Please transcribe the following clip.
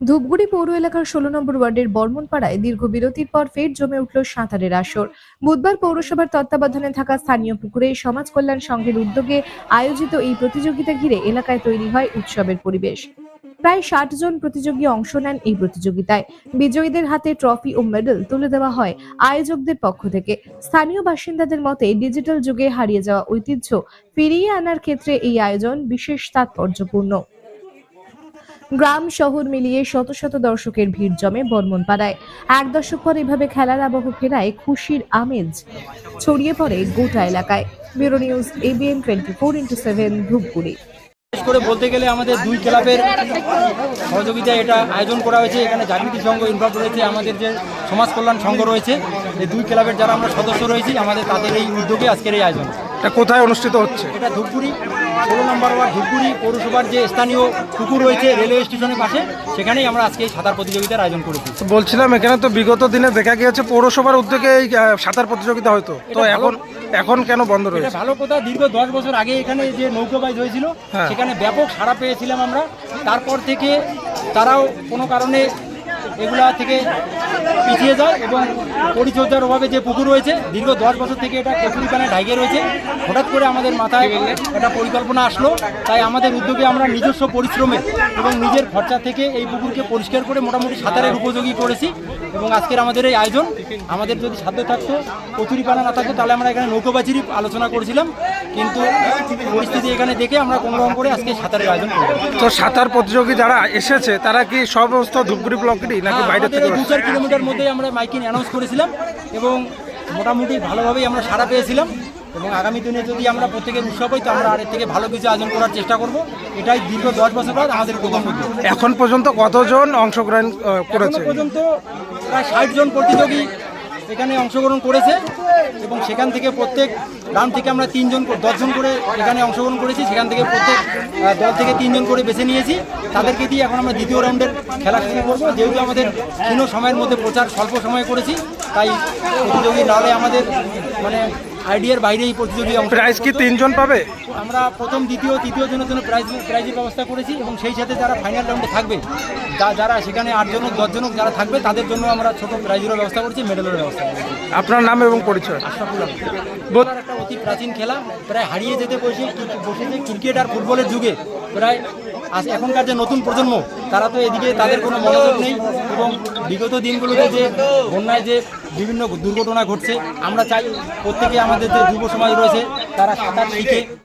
ধূপগুড়ি পৌর এলাকার ষোলো নম্বর ওয়ার্ডের বর্মনপাড়ায় দীর্ঘ বিরতির পর ফের জমে উঠল সাঁতারের আসর। বুধবার পৌরসভার তত্ত্বাবধানে থাকা স্থানীয় পুকুরে সমাজ কল্যাণ সংঘের উদ্যোগে আয়োজিত এই প্রতিযোগিতা ঘিরে এলাকায় তৈরি হয় উৎসবের পরিবেশ। প্রায় ষাট জন প্রতিযোগী অংশ নেন এই প্রতিযোগিতায়। বিজয়ীদের হাতে ট্রফি ও মেডেল তুলে দেওয়া হয় আয়োজকদের পক্ষ থেকে। স্থানীয় বাসিন্দাদের মতে, ডিজিটাল যুগে হারিয়ে যাওয়া ঐতিহ্য ফিরিয়ে আনার ক্ষেত্রে এই আয়োজন বিশেষ তাৎপর্যপূর্ণ। গ্রাম শহর মিলিয়ে শত শত দর্শকের ভিড় জমে বর্মনপাড়ায় এক দশক পর এভাবে খেলার আবহ ফেরায় খুশির আমেজ ছড়িয়ে পড়ে গোটা এলাকায়। Bureau news ABN twenty four into seven Dhupguri. বিশেষ করে বলতে গেলে আমাদের দুই ক্লাবের সহযোগিতায় এটা আয়োজন করা হয়েছে। এখানে জাগৃতি সংঘ ইনভলভ রয়েছে, আমাদের যে সমাজ কল্যাণ সংঘ রয়েছে, এই দুই ক্লাবের যারা আমরা সদস্য রয়েছি, আমাদের তাদের এই উদ্যোগে আজকের এই আয়োজন। এটা কোথায় অনুষ্ঠিত হচ্ছে? এটা ধূপগুড়ি ষোলো নম্বর ওয়ার্ড ধূপগুড়ি পৌরসভার যে স্থানীয় পুকুর রয়েছে রেলওয়ে স্টেশনের পাশে সেখানেই আমরা আজকে এই সাঁতার প্রতিযোগিতার আয়োজন করেছি। বলছিলাম এখানে তো বিগত দিনে দেখা গিয়েছে পৌরসভার উদ্যোগে এই আহ, সাঁতার প্রতিযোগিতা হয়তো। তো এখন এখন কেন বন্ধ এটা রয়েছে? ভালো কথা দীর্ঘ দশ বছর আগে এখানে যে নৌকোবাইজ হয়েছিল হ্যাঁ। সেখানে ব্যাপক সাড়া পেয়েছিলাম আমরা। তারপর থেকে তারাও কোনো কারণে এগুলা থেকে পিছিয়ে যায় এবং পরিচর্যার অভাবে যে পুকুর রয়েছে, দীর্ঘ দশ বছর থেকে এটা কচুরিপানে ঢাইকে রয়েছে। হঠাৎ করে আমাদের মাথায় একটা পরিকল্পনা আসলো। তাই আমাদের উদ্যোগে আমরা নিজস্ব পরিশ্রমে এবং নিজের খরচা থেকে এই পুকুরকে পরিষ্কার করে মোটামুটি সাঁতারের উপযোগী করেছি এবং আজকের আমাদের এই আয়োজন। আমাদের যদি সাধ্য থাকতো কচুরিপানা না থাকতো তাহলে আমরা এখানে নৌকোবাজিরই আলোচনা করেছিলাম। কিন্তু পরিস্থিতি এখানে দেখে আমরা কোনো রকম করে আজকে সাঁতারের আয়োজন করলাম তো সাঁতার প্রতিযোগী যারা এসেছে তারা কি সমস্ত ধূপগুড়ি ব্লকেরই নাকি বাইরে থেকে দু চার কিলোমিটার মধ্যেই আমরা মাইকিং অ্যানাউন্স করেছিলাম এবং মোটামুটি ভালোভাবেই আমরা সাড়া পেয়েছিলাম এবং আগামী দিনে যদি আমরা প্রত্যেকের উৎসব হই তো আমরা আরের থেকে ভালো কিছু আয়োজন করার চেষ্টা করব। এটাই দীর্ঘ দশ বছর পর আমাদের প্রথম এখন পর্যন্ত কতজন অংশগ্রহণ করেছে এখনও পর্যন্ত প্রায় ষাট জন প্রতিযোগী এখানে অংশগ্রহণ করেছে এবং সেখান থেকে প্রত্যেক গ্রাম থেকে আমরা তিনজন দশজন করে এখানে অংশগ্রহণ করেছি। সেখান থেকে প্রত্যেক দল থেকে তিনজন করে বেছে নিয়েছি। তাদেরকে দিয়ে এখন আমরা দ্বিতীয় রাউন্ডের খেলা শুরু করব। যেহেতু আমাদের ক্ষীণ সময়ের মধ্যে প্রচার স্বল্প সময়ে করেছি, তাই প্রতিযোগী নাহলে আমাদের মানে আইডিয়ার বাইরে এই প্রতিযোগী অংশ প্রাইজ কি তিনজন পাবে? আমরা প্রথম দ্বিতীয় তৃতীয় জনের জন্য প্রাইজ প্রাইজের ব্যবস্থা করেছি এবং সেই সাথে যারা ফাইনাল রাউন্ডে থাকবে যা- যারা সেখানে আটজন দশজন যারা থাকবে তাদের জন্য আমরা ছোট প্রাইজেরও ব্যবস্থা করেছি মেডেলের ব্যবস্থা করেছি। আপনার নাম এবং পরিচয়? একটা অতি প্রাচীন খেলা প্রায় হারিয়ে যেতে বসে বসেছে ক্রিকেট আর ফুটবলের যুগে। প্রায় আজ এখনকার যে নতুন প্রজন্ম, তারা তো এদিকে তাদের কোনো মনোযোগ নেই এবং বিগত দিনগুলোতে যে বন্যায় যে বিভিন্ন দুর্ঘটনা ঘটছে, আমরা চাই প্রত্যেকে আমাদের যে যুব সমাজ রয়েছে, তারা সাঁতার শিখে